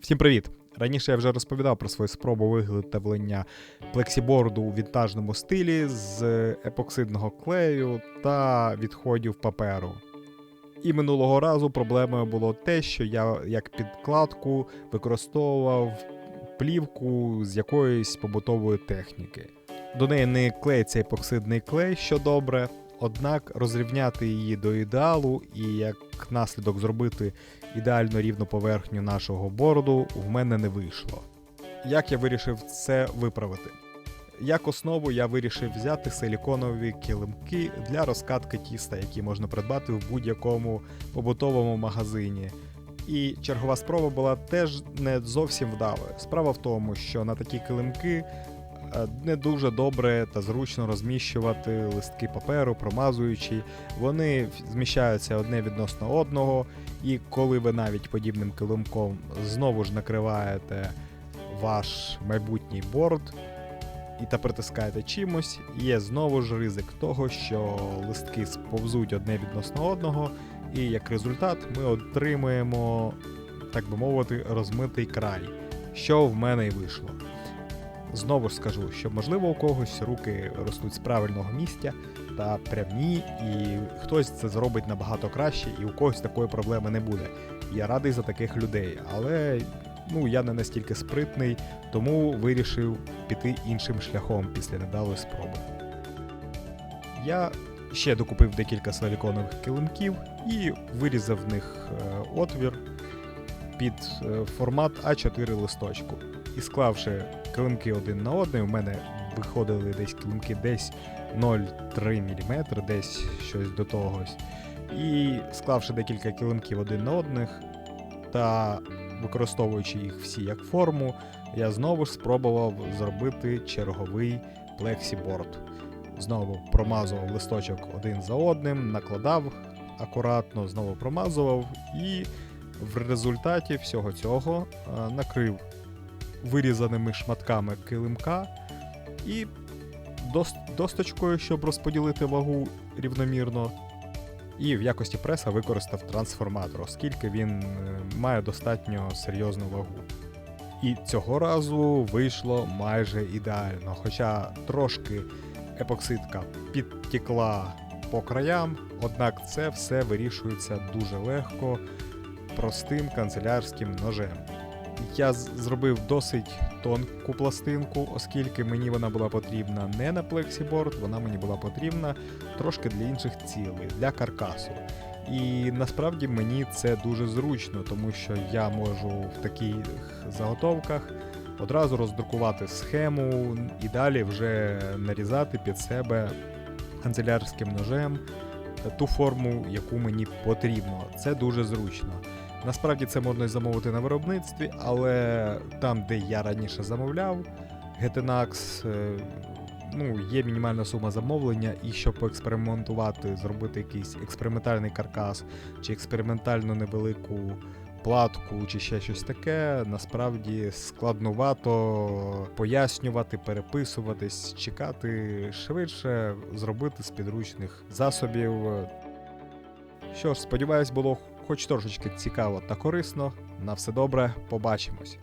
Всім привіт! Раніше я вже розповідав про свою спробу виготовлення плексіборду у вінтажному стилі з епоксидного клею та відходів паперу. І минулого разу проблемою було те, що я як підкладку використовував плівку з якоїсь побутової техніки. До неї не клеїться епоксидний клей, що добре, однак розрівняти її до ідеалу і як наслідок зробити ідеально рівну поверхню нашого бороду в мене не вийшло. Як я вирішив це виправити? Як основу я вирішив взяти силіконові килимки для розкатки тіста, які можна придбати в будь-якому побутовому магазині. І чергова спроба була теж не зовсім вдалою. Справа в тому, що на такі килимки не дуже добре та зручно розміщувати листки паперу, промазуючи. Вони зміщаються одне відносно одного, і коли ви навіть подібним килимком знову ж накриваєте ваш майбутній борт і та притискаєте чимось, є знову ж ризик того, що листки сповзуть одне відносно одного, і як результат ми отримуємо, так би мовити, розмитий край, що в мене й вийшло. Знову ж скажу, що можливо у когось руки ростуть з правильного місця та прямі, і хтось це зробить набагато краще, і у когось такої проблеми не буде. Я радий за таких людей, але ну я не настільки спритний, тому вирішив піти іншим шляхом після недалої спроби. Я ще докупив декілька силіконових килимків і вирізав в них е, отвір під е, формат А4 листочку. І склавши килимки один на один, у мене виходили десь килимки десь 0,3 мм, десь щось до того. І склавши декілька килимків один на одних та використовуючи їх всі як форму, я знову ж спробував зробити черговий плексіборд. Знову промазував листочок один за одним, накладав акуратно, знову промазував і в результаті всього цього е, накрив вирізаними шматками килимка і дос- досточкою, щоб розподілити вагу рівномірно. І в якості преса використав трансформатор, оскільки він е, має достатньо серйозну вагу. І цього разу вийшло майже ідеально, хоча трошки епоксидка підтікла по краям, однак це все вирішується дуже легко простим канцелярським ножем. Я зробив досить тонку пластинку, оскільки мені вона була потрібна не на плексіборд, вона мені була потрібна трошки для інших цілей, для каркасу. І насправді мені це дуже зручно, тому що я можу в таких заготовках одразу роздрукувати схему і далі вже нарізати під себе канцелярським ножем ту форму, яку мені потрібно. Це дуже зручно. Насправді це можна замовити на виробництві, але там, де я раніше замовляв, Getinax, е, ну, є мінімальна сума замовлення, і щоб поекспериментувати, зробити якийсь експериментальний каркас чи експериментальну невелику платку, чи ще щось таке, насправді складнувато пояснювати, переписуватись, чекати швидше, зробити з підручних засобів. Що ж, сподіваюсь, було хоч трошечки цікаво та корисно. На все добре, побачимось.